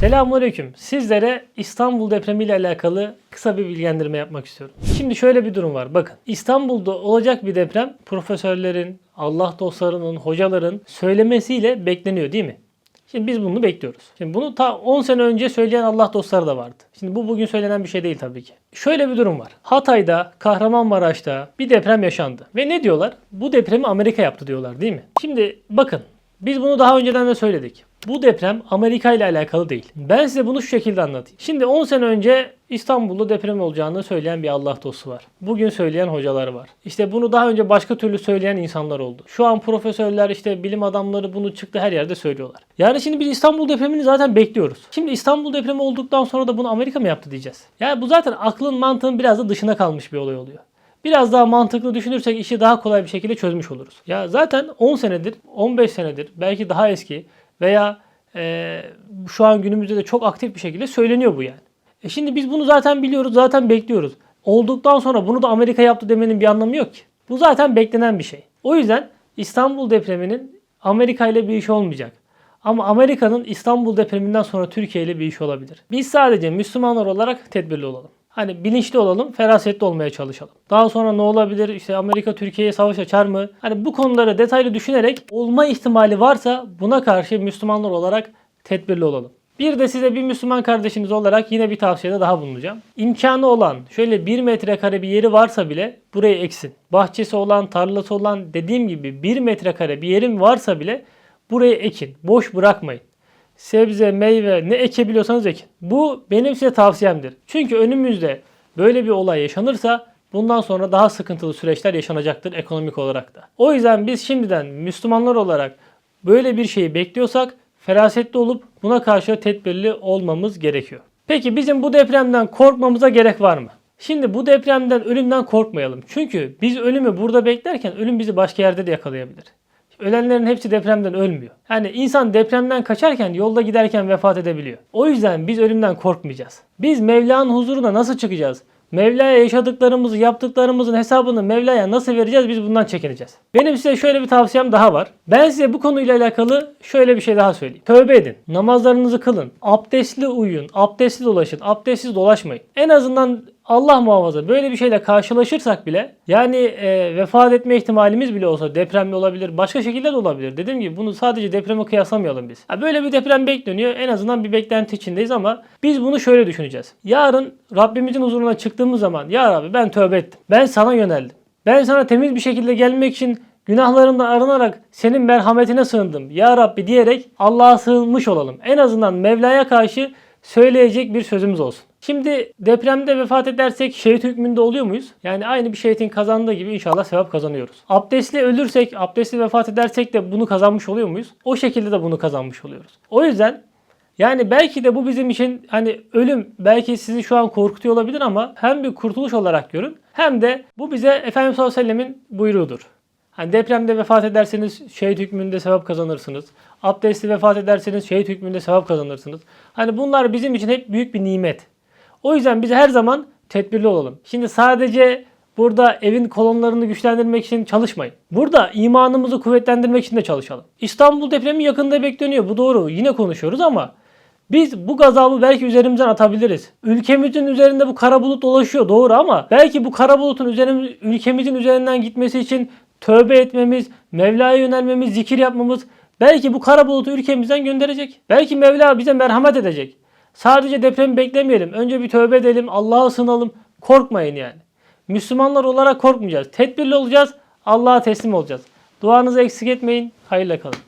Selamünaleyküm. Sizlere İstanbul depremi ile alakalı kısa bir bilgilendirme yapmak istiyorum. Şimdi şöyle bir durum var. Bakın İstanbul'da olacak bir deprem profesörlerin, Allah dostlarının, hocaların söylemesiyle bekleniyor değil mi? Şimdi biz bunu bekliyoruz. Şimdi bunu ta 10 sene önce söyleyen Allah dostları da vardı. Şimdi bu bugün söylenen bir şey değil tabii ki. Şöyle bir durum var. Hatay'da, Kahramanmaraş'ta bir deprem yaşandı. Ve ne diyorlar? Bu depremi Amerika yaptı diyorlar değil mi? Şimdi bakın biz bunu daha önceden de söyledik. Bu deprem Amerika ile alakalı değil. Ben size bunu şu şekilde anlatayım. Şimdi 10 sene önce İstanbul'da deprem olacağını söyleyen bir Allah dostu var. Bugün söyleyen hocalar var. İşte bunu daha önce başka türlü söyleyen insanlar oldu. Şu an profesörler işte bilim adamları bunu çıktı her yerde söylüyorlar. Yani şimdi biz İstanbul depremini zaten bekliyoruz. Şimdi İstanbul depremi olduktan sonra da bunu Amerika mı yaptı diyeceğiz. Yani bu zaten aklın mantığın biraz da dışına kalmış bir olay oluyor. Biraz daha mantıklı düşünürsek işi daha kolay bir şekilde çözmüş oluruz. Ya zaten 10 senedir, 15 senedir, belki daha eski veya e, şu an günümüzde de çok aktif bir şekilde söyleniyor bu yani. E şimdi biz bunu zaten biliyoruz, zaten bekliyoruz. Olduktan sonra bunu da Amerika yaptı demenin bir anlamı yok ki. Bu zaten beklenen bir şey. O yüzden İstanbul depreminin Amerika ile bir iş olmayacak. Ama Amerika'nın İstanbul depreminden sonra Türkiye ile bir iş olabilir. Biz sadece Müslümanlar olarak tedbirli olalım. Hani bilinçli olalım, ferasetli olmaya çalışalım. Daha sonra ne olabilir? İşte Amerika Türkiye'ye savaş açar mı? Hani bu konuları detaylı düşünerek olma ihtimali varsa buna karşı Müslümanlar olarak tedbirli olalım. Bir de size bir Müslüman kardeşiniz olarak yine bir tavsiyede daha bulunacağım. İmkanı olan şöyle 1 metrekare bir yeri varsa bile burayı eksin. Bahçesi olan, tarlası olan dediğim gibi 1 metrekare bir yerin varsa bile burayı ekin. Boş bırakmayın sebze, meyve ne ekebiliyorsanız ekin. Bu benim size tavsiyemdir. Çünkü önümüzde böyle bir olay yaşanırsa bundan sonra daha sıkıntılı süreçler yaşanacaktır ekonomik olarak da. O yüzden biz şimdiden Müslümanlar olarak böyle bir şeyi bekliyorsak ferasetli olup buna karşı tedbirli olmamız gerekiyor. Peki bizim bu depremden korkmamıza gerek var mı? Şimdi bu depremden, ölümden korkmayalım. Çünkü biz ölümü burada beklerken ölüm bizi başka yerde de yakalayabilir. Ölenlerin hepsi depremden ölmüyor. Yani insan depremden kaçarken yolda giderken vefat edebiliyor. O yüzden biz ölümden korkmayacağız. Biz Mevla'nın huzuruna nasıl çıkacağız? Mevla'ya yaşadıklarımızı, yaptıklarımızın hesabını Mevla'ya nasıl vereceğiz? Biz bundan çekineceğiz. Benim size şöyle bir tavsiyem daha var. Ben size bu konuyla alakalı şöyle bir şey daha söyleyeyim. Tövbe edin. Namazlarınızı kılın. Abdestli uyuyun. Abdestli dolaşın. Abdestsiz dolaşmayın. En azından Allah muhafaza böyle bir şeyle karşılaşırsak bile yani e, vefat etme ihtimalimiz bile olsa depremli olabilir başka şekilde de olabilir. Dediğim gibi bunu sadece depreme kıyaslamayalım biz. Ha, böyle bir deprem bekleniyor en azından bir beklenti içindeyiz ama biz bunu şöyle düşüneceğiz. Yarın Rabbimizin huzuruna çıktığımız zaman ya Rabbi ben tövbe ettim. Ben sana yöneldim. Ben sana temiz bir şekilde gelmek için günahlarımdan arınarak senin merhametine sığındım. Ya Rabbi diyerek Allah'a sığınmış olalım. En azından Mevla'ya karşı söyleyecek bir sözümüz olsun. Şimdi depremde vefat edersek şehit hükmünde oluyor muyuz? Yani aynı bir şehitin kazandığı gibi inşallah sevap kazanıyoruz. Abdestli ölürsek, abdestli vefat edersek de bunu kazanmış oluyor muyuz? O şekilde de bunu kazanmış oluyoruz. O yüzden yani belki de bu bizim için hani ölüm belki sizi şu an korkutuyor olabilir ama hem bir kurtuluş olarak görün hem de bu bize Efendimiz sallallahu aleyhi ve sellemin buyruğudur. Hani depremde vefat ederseniz şehit hükmünde sevap kazanırsınız. Abdestli vefat ederseniz şehit hükmünde sevap kazanırsınız. Hani bunlar bizim için hep büyük bir nimet. O yüzden biz her zaman tedbirli olalım. Şimdi sadece burada evin kolonlarını güçlendirmek için çalışmayın. Burada imanımızı kuvvetlendirmek için de çalışalım. İstanbul depremi yakında bekleniyor. Bu doğru. Yine konuşuyoruz ama biz bu gazabı belki üzerimizden atabiliriz. Ülkemizin üzerinde bu kara bulut dolaşıyor doğru ama belki bu kara bulutun üzerimiz, ülkemizin üzerinden gitmesi için tövbe etmemiz, Mevla'ya yönelmemiz, zikir yapmamız belki bu kara bulutu ülkemizden gönderecek. Belki Mevla bize merhamet edecek. Sadece depremi beklemeyelim. Önce bir tövbe edelim, Allah'a sığınalım. Korkmayın yani. Müslümanlar olarak korkmayacağız. Tedbirli olacağız, Allah'a teslim olacağız. Duanızı eksik etmeyin. Hayırla kalın.